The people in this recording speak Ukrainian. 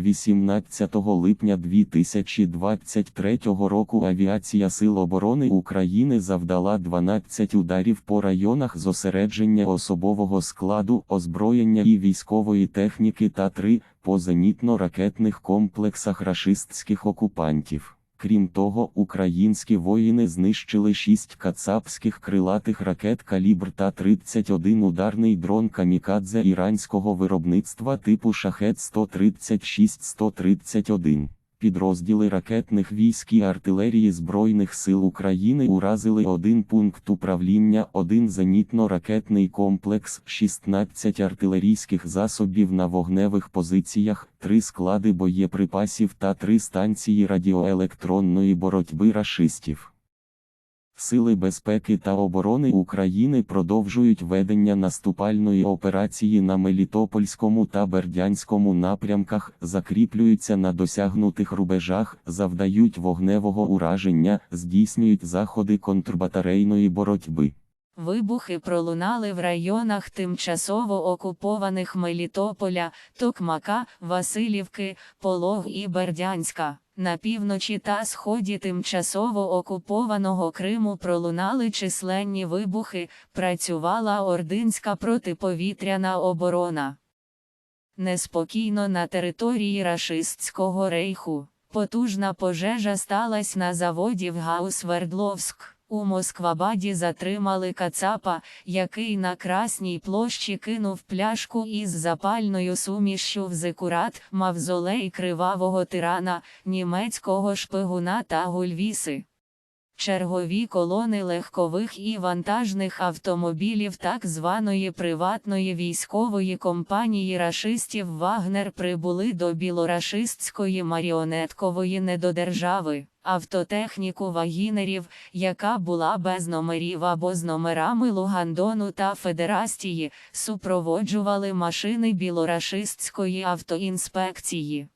18 липня 2023 року Авіація Сил оборони України завдала 12 ударів по районах зосередження особового складу, озброєння і військової техніки та 3 по зенітно-ракетних комплексах рашистських окупантів. Крім того, українські воїни знищили 6 кацапських крилатих ракет калібр та 31 ударний дрон камікадзе іранського виробництва типу шахет 136-131. Підрозділи ракетних військ і артилерії Збройних сил України уразили один пункт управління, один зенітно-ракетний комплекс, 16 артилерійських засобів на вогневих позиціях, три склади боєприпасів та три станції радіоелектронної боротьби рашистів. Сили безпеки та оборони України продовжують ведення наступальної операції на Мелітопольському та Бердянському напрямках, закріплюються на досягнутих рубежах, завдають вогневого ураження, здійснюють заходи контрбатарейної боротьби. Вибухи пролунали в районах тимчасово окупованих Мелітополя, Токмака, Васильівки, Полог і Бердянська. На півночі та сході тимчасово окупованого Криму пролунали численні вибухи, працювала ординська протиповітряна оборона. Неспокійно на території рашистського рейху. Потужна пожежа сталася на заводі в Гаусвердловськ. У Москвабаді затримали Кацапа, який на Красній площі кинув пляшку із запальною сумішшю в зекурат, мавзолей кривавого тирана, німецького шпигуна та гульвіси. Чергові колони легкових і вантажних автомобілів так званої приватної військової компанії рашистів Вагнер прибули до білорашистської маріонеткової недодержави. Автотехніку вагінерів, яка була без номерів або з номерами Лугандону та Федерастії, супроводжували машини білорашистської автоінспекції.